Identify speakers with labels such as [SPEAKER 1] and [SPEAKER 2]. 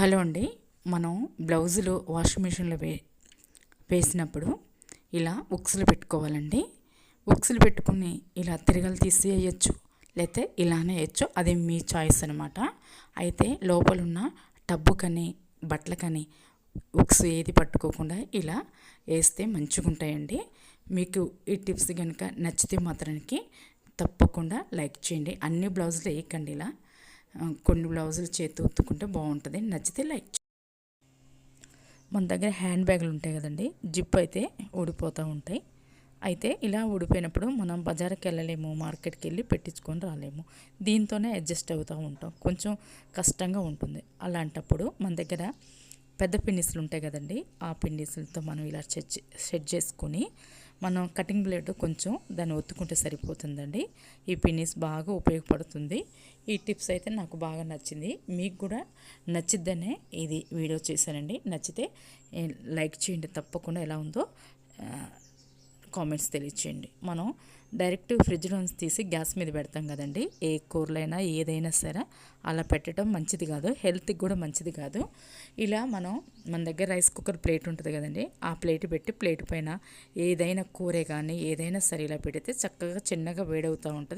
[SPEAKER 1] Hello అండి. మనం బ్లౌజులు వాషింగ్ మిషన్లో వే వేసినప్పుడు ఇలా ఉక్సులు పెట్టుకోవాలండి. ఉక్సులు పెట్టుకుని ఇలా తిరగలు తీసేయచ్చు లేతే ఇలానే వేయచ్చు. అది మీ చాయిస్ అనమాట అయితే లోపల ఉన్న టబ్బుకని బట్టలకని ఉక్స్ ఏది పట్టుకోకుండా ఇలా వేస్తే మంచిగా ఉంటాయండి మీకు ఈ టిప్స్ కనుక నచ్చితే మాత్రానికి తప్పకుండా లైక్ చేయండి. అన్ని బ్లౌజులు వేయకండి ఇలా. కొన్ని బ్లౌజులు చేతి ఉత్తుకుంటే బాగుంటుంది. నచ్చితే లైక్ మన దగ్గర హ్యాండ్ బ్యాగులు ఉంటాయి కదండి జిప్ అయితే ఊడిపోతూ ఉంటాయి. అయితే ఇలా ఊడిపోయినప్పుడు మనం బజార్కి వెళ్ళలేము మార్కెట్కి వెళ్ళి పెట్టించుకొని రాలేము. దీంతోనే అడ్జస్ట్ అవుతూ ఉంటాం. కొంచెం కష్టంగా ఉంటుంది. అలాంటప్పుడు మన దగ్గర పెద్ద పిన్నిసులు ఉంటాయి కదండి ఆ పిన్నిసులతో మనం ఇలా సెట్ సెట్ చేసుకొని మనం కటింగ్ బ్లేడ్ కొంచెం దాన్ని ఒత్తుకుంటే సరిపోతుందండి. ఈ పిన్నిస్ బాగా ఉపయోగపడుతుంది. ఈ టిప్స్ అయితే నాకు బాగా నచ్చింది. మీకు కూడా నచ్చిద్దనే ఇది వీడియో చేశానండి. నచ్చితే లైక్ చేయండి. తప్పకుండా ఎలా ఉందో కామెంట్స్ తెలియచేయండి. మనం డైరెక్ట్ ఫ్రిడ్జ్లోంచి తీసి గ్యాస్ మీద పెడతాం కదండి. ఏ కూరలైనా ఏదైనా సరే అలా పెట్టడం మంచిది కాదు. హెల్త్కి కూడా మంచిది కాదు. ఇలా మనం మన దగ్గర రైస్ కుక్కర్ ప్లేట్ ఉంటుంది కదండి. ఆ ప్లేట్ పెట్టి ప్లేట్ పైన ఏదైనా కూరే కానీ ఏదైనా సరే ఇలా పెడితే చక్కగా చిన్నగా వేడవుతూ ఉంటుంది.